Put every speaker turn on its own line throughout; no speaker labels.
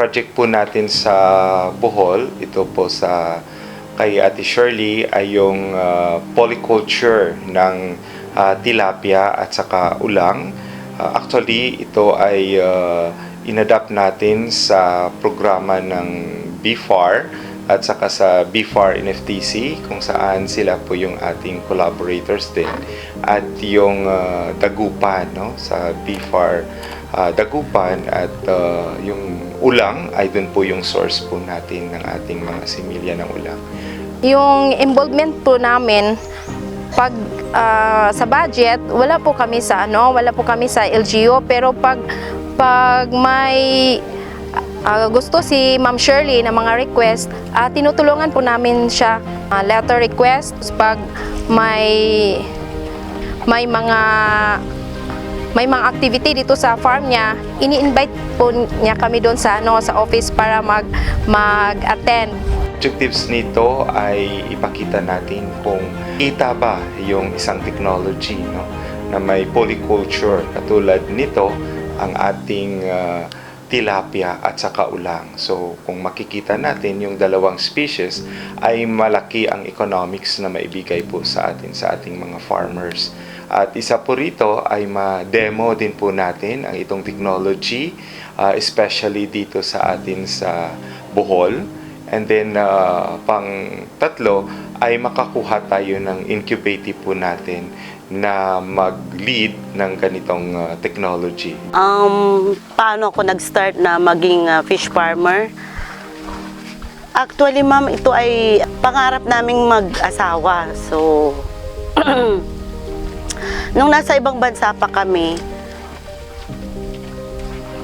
Project po natin sa Bohol, ito po sa kay Ate Shirley ay yung ah, polyculture ng ah, tilapia at saka ulang. Ah, actually, ito ay ah, inadapt natin sa programa ng BFAR at saka sa BFAR NFTC kung saan sila po yung ating collaborators din at yung ah, dagupan no sa BFAR ah, dagupan at ah, yung ulang ay dun po yung source po natin ng ating mga similya ng ulang.
Yung involvement po namin pag ah, sa budget, wala po kami sa ano, wala po kami sa LGU pero pag pag may ah, gusto si Ma'am Shirley na mga request, ah, tinutulungan po namin siya ah, letter request. Pag may may mga may mga activity dito sa farm niya, ini-invite po niya kami doon sa ano sa office para mag mag-attend.
Objectives nito ay ipakita natin kung kita ba yung isang technology no na may polyculture. Katulad nito ang ating ah, tilapia at saka ulang. So kung makikita natin yung dalawang species ay malaki ang economics na maibigay po sa atin sa ating mga farmers. At isa po rito ay ma-demo din po natin ang itong technology ah, especially dito sa atin sa Bohol. And then, uh, pang tatlo, ay makakuha tayo ng incubative po natin na mag-lead ng ganitong uh, technology.
Um, paano ako nag-start na maging uh, fish farmer? Actually, ma'am, ito ay pangarap naming mag-asawa. So, nung nasa ibang bansa pa kami,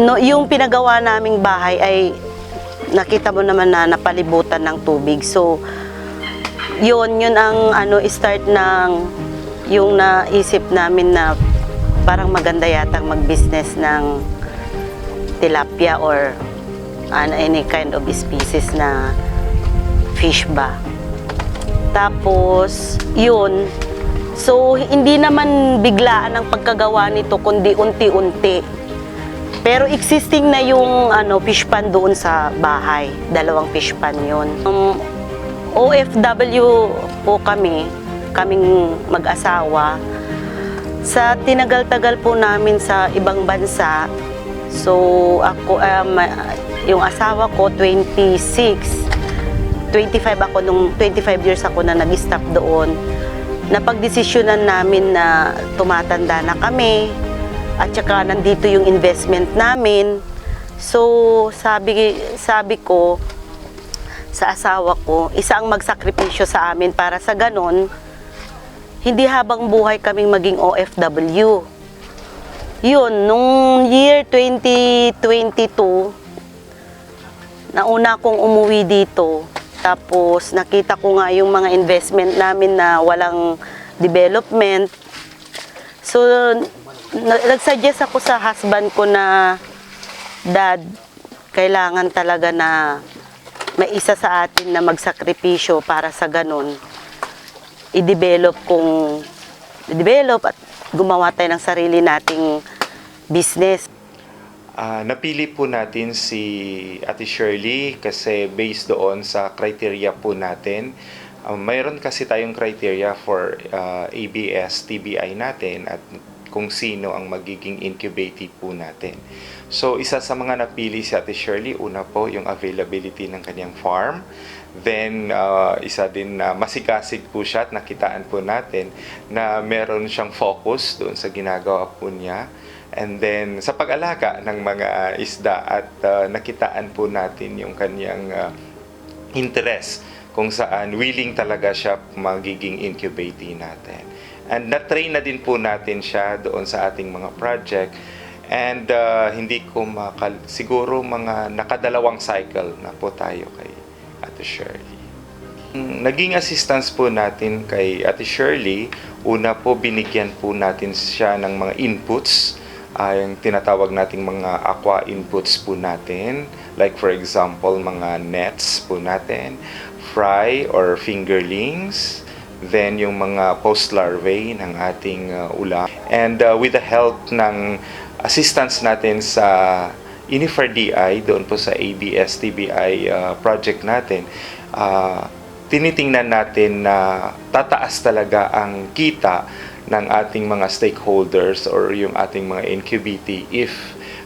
no, yung pinagawa naming bahay ay nakita mo naman na napalibutan ng tubig. So, yun, yun ang ano, start ng yung naisip namin na parang maganda yatang mag-business ng tilapia or ano, any kind of species na fish ba. Tapos, yun. So, hindi naman biglaan ang pagkagawa nito, kundi unti-unti. Pero existing na yung ano, fish pan doon sa bahay. Dalawang fish pan yun. Um, OFW po kami, kaming mag-asawa. Sa tinagal-tagal po namin sa ibang bansa, so ako, um, yung asawa ko, 26. 25 ako, nung 25 years ako na nag-stop doon. Napagdesisyonan namin na tumatanda na kami, at saka nandito yung investment namin. So, sabi, sabi ko sa asawa ko, isa ang magsakripisyo sa amin para sa ganon, hindi habang buhay kaming maging OFW. Yun, nung year 2022, nauna akong umuwi dito. Tapos nakita ko nga yung mga investment namin na walang development. So, na- nag-suggest ako sa husband ko na, Dad, kailangan talaga na may isa sa atin na magsakripisyo para sa ganun. I-develop kung i-develop at gumawa tayo ng sarili nating business.
Ah, napili po natin si Ate Shirley kasi based doon sa criteria po natin. Ah, mayroon kasi tayong criteria for ah, ABS, TBI natin at kung sino ang magiging incubative po natin. So, isa sa mga napili si Ate Shirley, una po yung availability ng kanyang farm. Then, ah, isa din na masikasig po siya at nakitaan po natin na meron siyang focus doon sa ginagawa po niya. And then, sa pag-alaga ng mga isda at ah, nakitaan po natin yung kanyang ah, interest kung saan willing talaga siya magiging incubating natin. And na-train na din po natin siya doon sa ating mga project. And ah, hindi ko makal... Siguro mga nakadalawang cycle na po tayo kay Ate Shirley. Naging assistance po natin kay Ate Shirley. Una po, binigyan po natin siya ng mga inputs. ah, yung tinatawag nating mga aqua inputs po natin. Like for example, mga nets po natin, fry or fingerlings, then yung mga post-larvae ng ating uh, ulam. And uh, with the help ng assistance natin sa INIFAR-DI, doon po sa ABS-TBI uh, project natin, uh, tinitingnan natin na tataas talaga ang kita ng ating mga stakeholders or yung ating mga NQBT if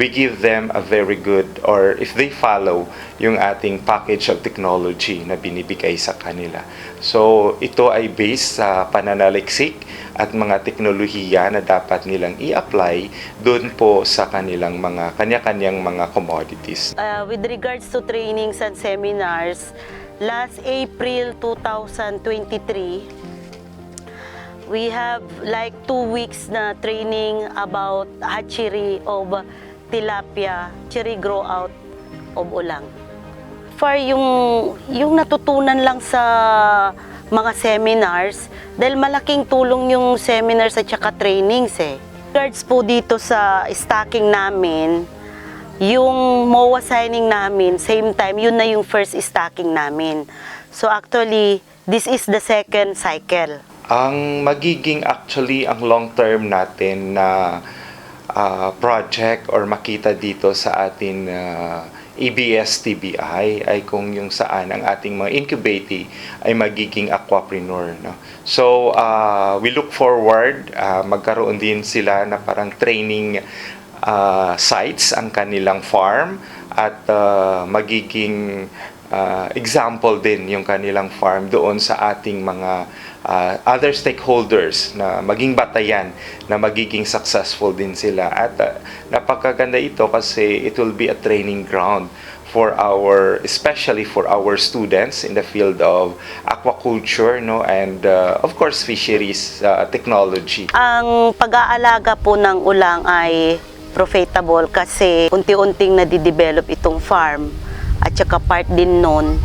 we give them a very good or if they follow yung ating package of technology na binibigay sa kanila. So, ito ay based sa pananaliksik at mga teknolohiya na dapat nilang i-apply doon po sa kanilang mga kanya-kanyang mga commodities.
Uh, with regards to trainings and seminars, last April 2023, we have like two weeks na training about hatchery of tilapia, hatchery grow out of ulang. For yung, yung natutunan lang sa mga seminars, dahil malaking tulong yung seminars at saka trainings eh. Regards po dito sa stocking namin, yung MOA signing namin, same time, yun na yung first stocking namin. So actually, this is the second cycle.
Ang magiging actually ang long term natin na ah, project or makita dito sa atin uh, ABS-TBI ay kung yung saan ang ating mga incubatee ay magiging aquapreneur. No? So, ah, we look forward, ah, magkaroon din sila na parang training ah, sites ang kanilang farm at ah, magiging ah, example din yung kanilang farm doon sa ating mga ah, other stakeholders na maging batayan na magiging successful din sila. At ah, napakaganda ito kasi it will be a training ground for our especially for our students in the field of aquaculture no? And ah, of course fisheries ah, technology.
Ang pag-aalaga po ng ulang ay profitable kasi unti-unting nadidevelop itong farm at saka part din nun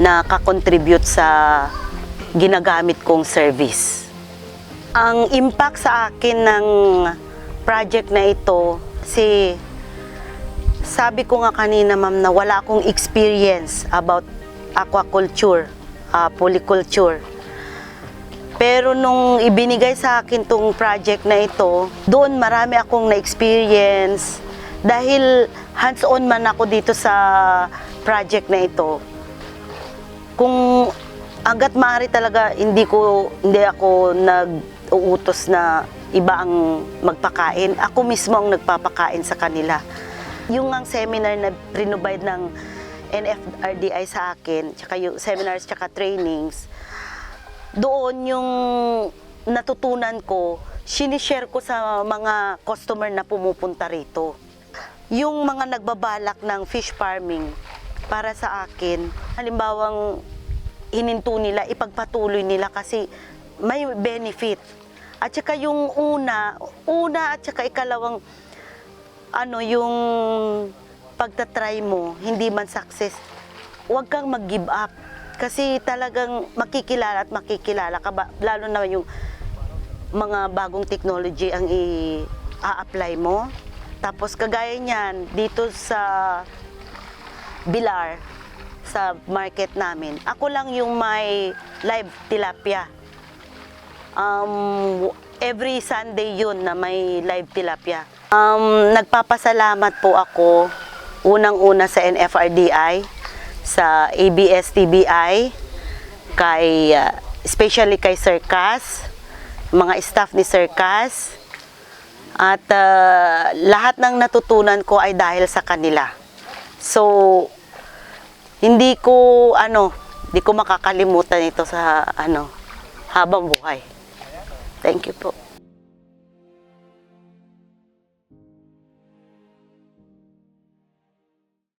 na kakontribute sa ginagamit kong service. Ang impact sa akin ng project na ito, si sabi ko nga kanina ma'am na wala akong experience about aquaculture, ah, polyculture. Pero nung ibinigay sa akin tong project na ito, doon marami akong na-experience dahil hands-on man ako dito sa project na ito. Kung hanggat maaari talaga hindi ko hindi ako nag-uutos na iba ang magpakain. Ako mismo ang nagpapakain sa kanila. Yung ang seminar na provide ng NFRDI sa akin, tsaka yung seminars tsaka trainings, doon yung natutunan ko, sinishare ko sa mga customer na pumupunta rito. Yung mga nagbabalak ng fish farming, para sa akin, halimbawang hininto nila, ipagpatuloy nila kasi may benefit. At saka yung una, una at saka ikalawang, ano, yung pagtatry mo, hindi man success, huwag kang mag-give up. Kasi talagang makikilala at makikilala ka ba, lalo na yung mga bagong technology ang i-apply mo. Tapos kagaya niyan, dito sa Bilar, sa market namin, ako lang yung may live tilapia. Um, every Sunday yun na may live tilapia. Um, nagpapasalamat po ako unang-una sa NFRDI, sa ABS-TBI, kay, uh, especially kay Sir Cas, mga staff ni Sir Cas, at uh, lahat ng natutunan ko ay dahil sa kanila. So, hindi ko, ano, hindi ko makakalimutan ito sa, ano, habang buhay. Thank you po.